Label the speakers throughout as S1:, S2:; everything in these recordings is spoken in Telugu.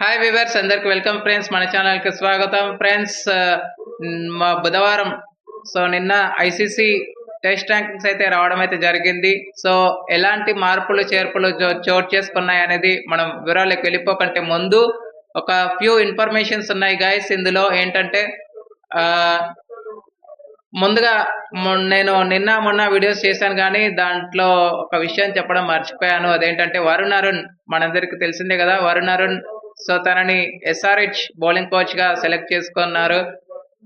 S1: హాయ్ వివర్స్ అందరికి వెల్కమ్ ఫ్రెండ్స్ మన ఛానల్కి స్వాగతం. ఫ్రెండ్స్ uh, మా బుధవారం సో నిన్న ఐసీసీ టెస్ట్ ర్యాంకింగ్స్ అయితే రావడం అయితే జరిగింది. సో ఎలాంటి మార్పులు చేర్పులు చో- చోటు చేసుకున్నాయి అనేది మనం వివరాలకు వెళ్ళిపోకంటే ముందు ఒక ఫ్యూ ఇన్ఫర్మేషన్స్ ఉన్నాయి గైస్ ఇందులో ఏంటంటే ముందుగా నేను నిన్న మొన్న వీడియోస్ చేశాను కానీ దాంట్లో ఒక విషయం చెప్పడం మర్చిపోయాను. అదేంటంటే వరుణ్ అరుణ్ మనందరికి తెలిసిందే కదా. వరుణ్ అరుణ్ సో తనని ఎస్ఆర్హెచ్ బౌలింగ్ కోచ్గా సెలెక్ట్ చేసుకున్నారు.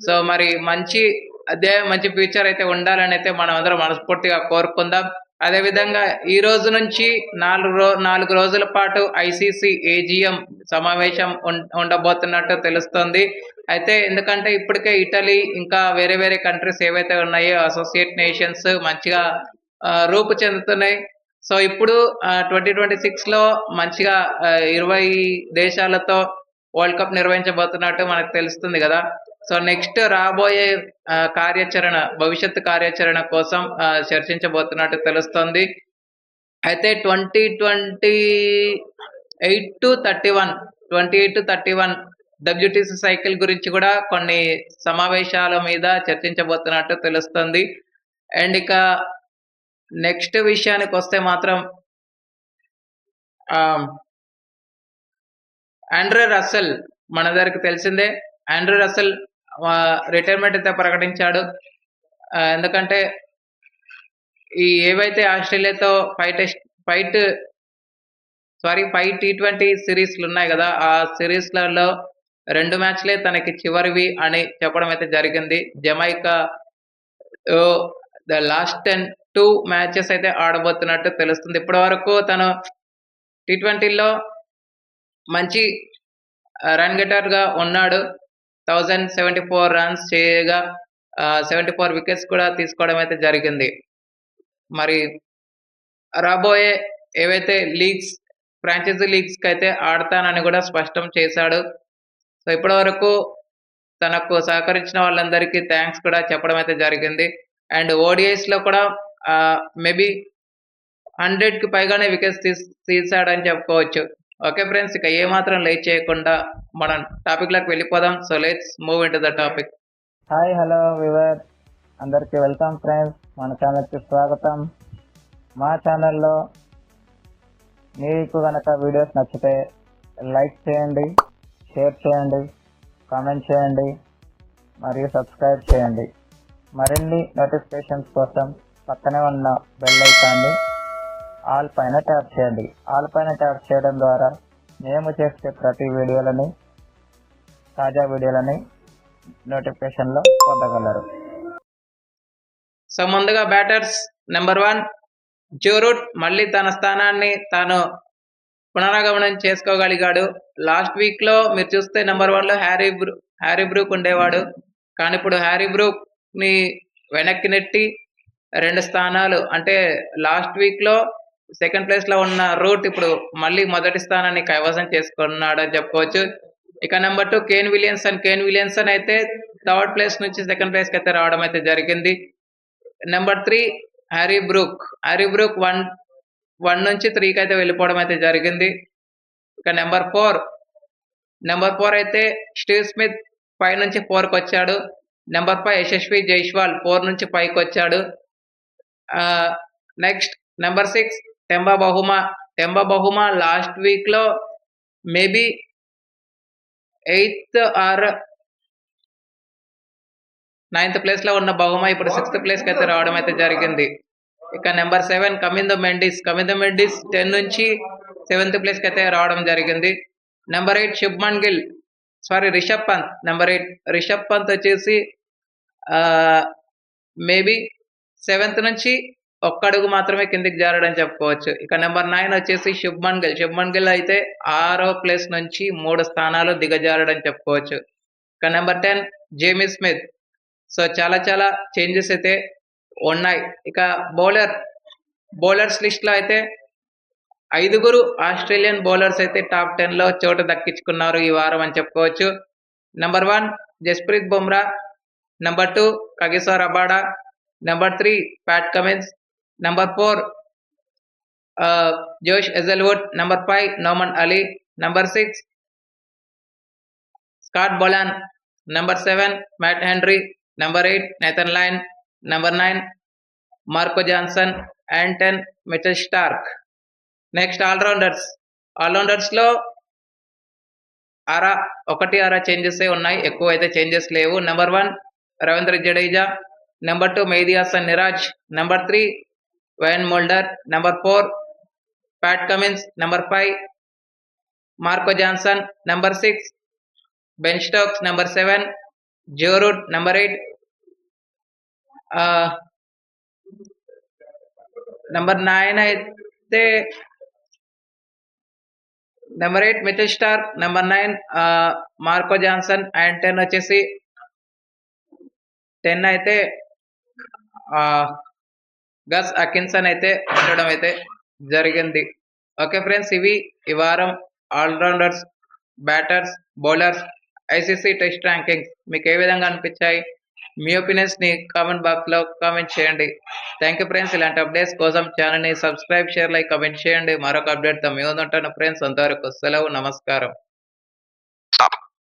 S1: సో మరి మంచి అదే మంచి ఫ్యూచర్ అయితే ఉండాలని అయితే మనం అందరం మనస్ఫూర్తిగా కోరుకుందాం. అదే విధంగా ఈ రోజు నుంచి నాలుగు రో నాలుగు రోజుల పాటు ఐసీసీ ఏజిఎం సమావేశం ఉండబోతున్నట్టు తెలుస్తోంది. అయితే ఎందుకంటే ఇప్పటికే ఇటలీ ఇంకా వేరే వేరే కంట్రీస్ ఏవైతే ఉన్నాయో అసోసియేట్ నేషన్స్ మంచిగా రూపు చెందుతున్నాయి. సో ఇప్పుడు ట్వంటీ ట్వంటీ సిక్స్లో మంచిగా ఇరవై దేశాలతో వరల్డ్ కప్ నిర్వహించబోతున్నట్టు మనకు తెలుస్తుంది కదా. సో నెక్స్ట్ రాబోయే కార్యాచరణ భవిష్యత్తు కార్యాచరణ కోసం చర్చించబోతున్నట్టు తెలుస్తుంది. అయితే twenty twenty eight to thirty one twenty eight to thirty one WTC cycle గురించి కూడా కొన్ని సమావేశాల మీద చర్చించబోతున్నట్టు తెలుస్తుంది. అండ్ ఇక నెక్స్ట్ విషయానికి వస్తే మాత్రం ఆండ్రే రసల్ మనందరికి తెలిసిందే. ఆండ్రే రసల్ రిటైర్మెంట్ అయితే ప్రకటించాడు. ఎందుకంటే ఈ ఏవైతే ఆస్ట్రేలియాతో five test fight sorry five T twenty సిరీస్లు ఉన్నాయి కదా ఆ సిరీస్లలో రెండు మ్యాచ్లే తనకి చివరివి అని చెప్పడం అయితే జరిగింది. Jamaica the last ten two matches అయితే ఆడబోతున్నట్టు తెలుస్తుంది. ఇప్పటి వరకు తను టీ ట్వంటీలో మంచి రన్ గెటర్గా ఉన్నాడు. థౌజండ్ సెవెంటీ ఫోర్ రన్స్ చేయగా సెవెంటీ ఫోర్ వికెట్స్ కూడా తీసుకోవడం అయితే జరిగింది. మరి రాబోయే ఏవైతే లీగ్స్ ఫ్రాంచైజీ లీగ్స్కి అయితే ఆడతానని కూడా స్పష్టం చేశాడు. సో ఇప్పటి వరకు తనకు సహకరించిన వాళ్ళందరికీ థ్యాంక్స్ కూడా చెప్పడం అయితే జరిగింది. అండ్ ఓడిఐస్లో కూడా మేబీ హండ్రెడ్కి పైగానే వికెట్స్ తీస్ తీసాడని చెప్పుకోవచ్చు. ఓకే ఫ్రెండ్స్ ఇక ఏమాత్రం లేట్ చేయకుండా మనం టాపిక్లోకి వెళ్ళిపోదాం. So let's move into the topic.
S2: Hi hello viewer అందరికీ వెల్కమ్ ఫ్రెండ్స్. మన ఛానల్కి స్వాగతం. మా ఛానల్లో మీకు కనుక వీడియోస్ నచ్చితే లైక్ చేయండి షేర్ చేయండి కామెంట్ చేయండి మరియు సబ్స్క్రైబ్ చేయండి. మరిన్ని నోటిఫికేషన్స్ కోసం పక్కనే ఉన్న బెల్ ఐకాన్ని ఆల్ పైన ట్యాప్ చేయండి. ఆల్ పైన ట్యాప్ చేయడం ద్వారా మేము చేసే ప్రతి వీడియోలని తాజా వీడియోలని నోటిఫికేషన్లో పొందగలరు.
S1: సో ముందుగా బ్యాటర్స్ నెంబర్ వన్ జోరూట్ మళ్ళీ తన స్థానాన్ని తాను పునరాగమనం చేసుకోగలిగాడు. లాస్ట్ వీక్లో మీరు చూస్తే నెంబర్ వన్లో హ్యారీ బ్రూ హ్యారీ బ్రూక్ ఉండేవాడు. కానీ ఇప్పుడు హ్యారీ బ్రూక్ని వెనక్కి నెట్టి రెండు స్థానాలు. అంటే లాస్ట్ వీక్లో సెకండ్ ప్లేస్లో ఉన్న రూట్ ఇప్పుడు మళ్ళీ మొదటి స్థానాన్ని కైవసం చేసుకున్నాడు అని చెప్పుకోవచ్చు. ఇక number two Kane Williamson Kane Williamson అయితే థర్డ్ ప్లేస్ నుంచి సెకండ్ ప్లేస్కి అయితే రావడం అయితే జరిగింది. Number three Harry Brook Harry Brook one one నుంచి త్రీకి అయితే వెళ్ళిపోవడం అయితే జరిగింది. ఇక నెంబర్ ఫోర్ నెంబర్ ఫోర్ అయితే స్టీవ్ స్మిత్ ఫైవ్ నుంచి ఫోర్కి వచ్చాడు number five Yashasvi Jaiswal four నుంచి పైకి వచ్చాడు next number six Temba Bavuma Temba Bavuma last వీక్లో మేబీ ఎయిత్ ఆర్ నైన్త్ ప్లేస్లో ఉన్న బహుమా ఇప్పుడు సిక్స్త్ ప్లేస్కి అయితే రావడం అయితే జరిగింది. ఇక number seven Kamindu Mendis Kamindu Mendis ten నుంచి సెవెంత్ ప్లేస్కి అయితే రావడం జరిగింది. Number eight Shubman Gill sorry Rishabh Pant number eight Rishabh Pant వచ్చేసి మేబీ సెవెంత్ నుంచి ఒక్క అడుగు మాత్రమే కిందికి జారడని చెప్పుకోవచ్చు. ఇక నెంబర్ నైన్ వచ్చేసి శుభ్మన్ గిల్ శుభ్మన్ గిల్ అయితే ఆరో ప్లేస్ నుంచి మూడు స్థానాలు దిగజారడని చెప్పుకోవచ్చు. ఇక number ten Jamie Smith. So చాలా చాలా చేంజెస్ అయితే ఉన్నాయి. ఇక బౌలర్ బౌలర్స్ లిస్ట్లో అయితే ఐదుగురు ఆస్ట్రేలియన్ బౌలర్స్ అయితే టాప్ టెన్లో చోటు దక్కించుకున్నారు ఈ వారం అని చెప్పుకోవచ్చు. Number one Jasprit Bumrah. Number two Kagiso Rabada number three Pat Cummins number four Josh Hazlewood number five Noman Ali number six Scott Bolan. Number 7, uh, Matt Henry. Number 8, Nathan Lyon. Number 9, Marco Johnson. And 10, Mitchell Stark. Next allrounders ఆల్రౌండర్స్లో ఆరా ఒకటి ఆరా చేంజెస్ ఉన్నాయి ఎక్కువ అయితే చేంజెస్ లేవు number one Ravindra Jadeja number two Mehidy Hasan Miraz number three Wiaan Mulder number four Pat Cummins number five Marco Jansen number six Ben Stokes number seven Joe Root number eight number nine అయితే number eight Mitchell Starc number nine Marco Jansen and ten వచ్చేసి టెన్ అయితే గస్ అకిన్సన్ అయితే ఉండడం అయితే జరిగింది. ఓకే ఫ్రెండ్స్ ఇవి ఈ వారం allrounders batters bowlers ICC test rankings మీకు ఏ విధంగా అనిపించాయి? మీ ఒపీనియన్స్ని కామెంట్ బాక్స్లో కామెంట్ చేయండి. థ్యాంక్ యూ ఫ్రెండ్స్ ఇలాంటి అప్డేట్స్ కోసం ఛానల్ని సబ్స్క్రైబ్ షేర్ లైక్ కామెంట్ చేయండి. మరొక అప్డేట్తో మీ ముందు ఉంటాను ఫ్రెండ్స్ అంతవరకు సెలవు నమస్కారం.